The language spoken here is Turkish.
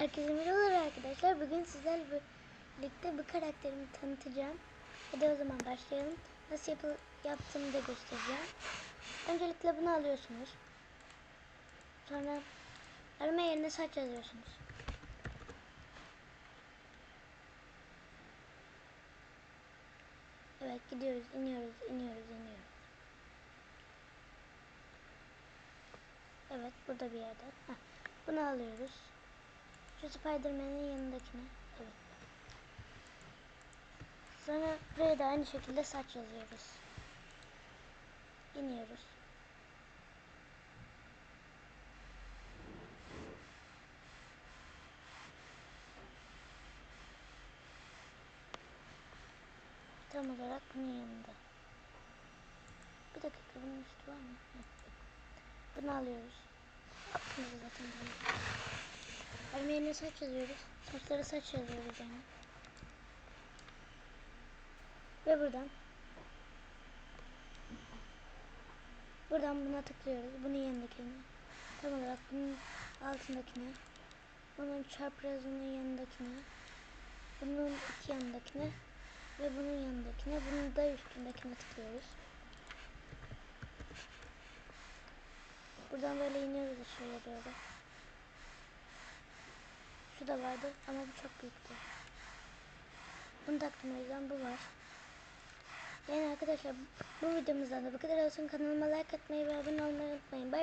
Herkese merhabalar arkadaşlar. Bugün sizlerle birlikte bu karakterimi tanıtacağım. Hadi o zaman başlayalım. Nasıl yapı yaptığımı da göstereceğim. Öncelikle bunu alıyorsunuz. Sonra arama yerine saç yazıyorsunuz. Evet gidiyoruz, iniyoruz, iniyoruz, iniyoruz. Evet burada bir yerde. Heh, bunu alıyoruz. Şu Spiderman'in yanındakine. Evet. Sonra buraya da aynı şekilde saç yazıyoruz. İniyoruz. Tam olarak bunun yanında. Bir dakika bunun üstü var mı? Bunu alıyoruz. Aklımızda zaten bunu. Arama yerine saç yazıyoruz. Saçlara saç yazıyoruz yani. Ve buradan buradan buna tıklıyoruz. Bunun yanındakine. Tam olarak bunun altındakine. Bunun çaprazının yanındakine. Bunun iki yanındakine. Ve bunun yanındakine. Bunun da üstündekine tıklıyoruz. Buradan böyle iniyoruz aşağıya doğru. Da vardı ama bu çok büyüktü. Bunu taktım o yüzden bu var. Yani arkadaşlar bu videomuzdan da bu kadar olsun. Kanalıma like atmayı ve abone olmayı unutmayın. Bye.